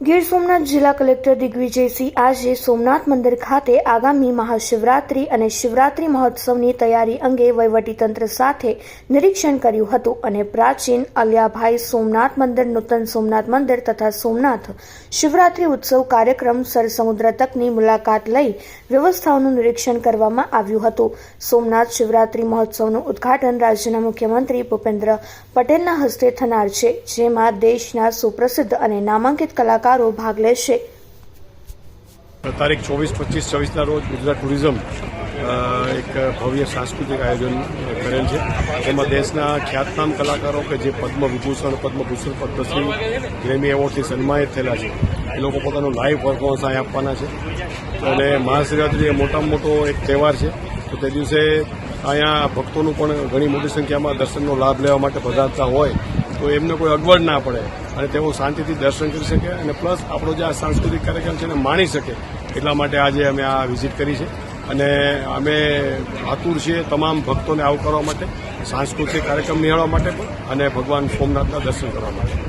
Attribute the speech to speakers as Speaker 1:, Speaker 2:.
Speaker 1: ગીર સોમનાથ જિલ્લા કલેક્ટર દિગ્વિજયસિંહ આજે સોમનાથ મંદિર ખાતે આગામી મહાશિવરાત્રી અને શિવરાત્રી મહોત્સવની તૈયારી અંગે વહીવટીતંત્ર સાથે નિરીક્ષણ કર્યું હતું અને પ્રાચીન અલિયાભાઈ સોમનાથ મંદિર, નૂતન સોમનાથ મંદિર તથા સોમનાથ શિવરાત્રી ઉત્સવ કાર્યક્રમ સરસમુદ્ર તકની મુલાકાત લઈ વ્યવસ્થાઓનું નિરીક્ષણ કરવામાં આવ્યું હતું. સોમનાથ શિવરાત્રી મહોત્સવનું ઉદ્ઘાટન રાજ્યના મુખ્યમંત્રી ભૂપેન્દ્ર પટેલના હસ્તે થનાર છે, જેમાં દેશના સુપ્રસિદ્ધ અને નામાંકિત કલાકારો ભાગ લેશે.
Speaker 2: તારીખ ચોવીસ, પચીસ, છવ્વીસના રોજ ગુજરાત ટુરિઝમ એક ભવ્ય સાંસ્કૃતિક આયોજન કરેલ છે. એમાં દેશના ખ્યાતનામ કલાકારો કે જે પદ્મ વિભૂષણ પદ્મભૂષણ પદ્મશ્રી ગ્રેમી એવોર્ડથી સન્માનિત થયેલા છે. એ લોકો પોતાનું લાઈવ પરફોર્મન્સ અહીં આપવાના છે. અને મહાશિવરાત્રી એ મોટામાં મોટો એક તહેવાર છે. તો તે દિવસે અહીંયા ભક્તોનું પણ ઘણી મોટી સંખ્યામાં દર્શનનો લાભ લેવા માટે પધારતા હોય. તો એમને કોઈ અગવડ ના પડે અને તેઓ શાંતિથી દર્શન કરી શકે અને પ્લસ આપણો જે આ સાંસ્કૃતિક કાર્યક્રમ છે એને માણી શકે એટલા માટે આજે અમે આ વિઝિટ કરી છે. અને અમે આતુર છીએ તમામ ભક્તોને આવકારવા માટે, સાંસ્કૃતિક કાર્યક્રમ નિહાળવા માટે પણ અને ભગવાન સોમનાથના દર્શન કરવા માટે.